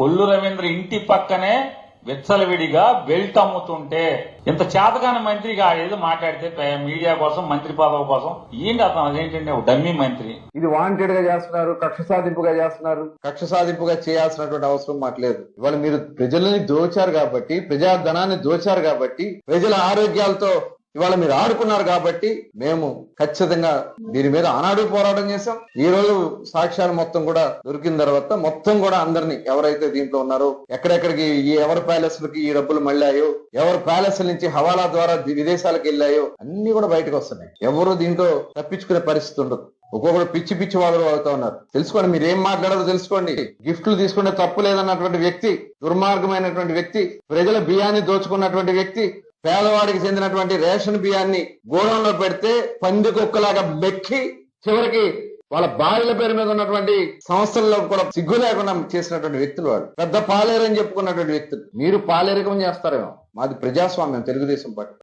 కొల్లు రవీంద్ర ఇంటి పక్కనే విచ్చలవిడిగా బెల్ట్ అమ్ముతుంటే ఇంత చేతకాని మంత్రిగా ఏదో మాట్లాడితే మీడియా కోసం మంత్రి పదవి కోసం ఏంటి అతను? అదేంటంటే డమ్మీ మంత్రి. ఇది వాంటెడ్గా చేస్తున్నారు కక్ష సాధింపుగా చేస్తున్నారు. కక్ష సాధింపుగా చేయాల్సినటువంటి అవసరం మాకు లేదు. ఇవాళ మీరు ప్రజలని దోచారు కాబట్టి ప్రజా ధనాన్ని దోచారు కాబట్టి ప్రజల ఆరోగ్యాలతో ఇవాళ మీరు ఆడుకున్నారు కాబట్టి మేము ఖచ్చితంగా దీని మీద ఆనాడు పోరాటం చేశాం. ఈ రోజు సాక్ష్యాలు మొత్తం కూడా దొరికిన తర్వాత మొత్తం కూడా అందరినీ ఎవరైతే దీంట్లో ఉన్నారో ఎక్కడెక్కడికి ఈ ఎవరి ప్యాలెస్ లకి ఈ డబ్బులు మళ్ళాయో ఎవరి ప్యాలెస్ నుంచి హవాలా ద్వారా విదేశాలకు వెళ్ళాయో అన్ని కూడా బయటకు వస్తున్నాయి. ఎవరు దీంట్లో తప్పించుకునే పరిస్థితి ఉండదు. ఒక్కొక్కరు పిచ్చి పిచ్చి వాళ్ళు అవుతా ఉన్నారు. తెలుసుకోండి మీరు ఏం మాట్లాడారో తెలుసుకోండి. గిఫ్ట్లు తీసుకునే తప్పు లేదన్నటువంటి వ్యక్తి దుర్మార్గమైనటువంటి వ్యక్తి ప్రజల బియ్యాన్ని దోచుకున్నటువంటి వ్యక్తి పేదవాడికి చెందినటువంటి రేషన్ బియ్యాన్ని గోడంలో పెడితే పంది కుక్కలాగా మెక్కి చివరికి వాళ్ళ భార్యల పేరు మీద ఉన్నటువంటి సంస్థల్లో కూడా సిగ్గు లేకుండా చేసినటువంటి వ్యక్తులు వాళ్ళు. పెద్ద పాలేరని చెప్పుకున్నటువంటి వ్యక్తులు. మీరు పాలేరకం చేస్తారేమో. మాది ప్రజాస్వామ్యం తెలుగుదేశం పార్టీ.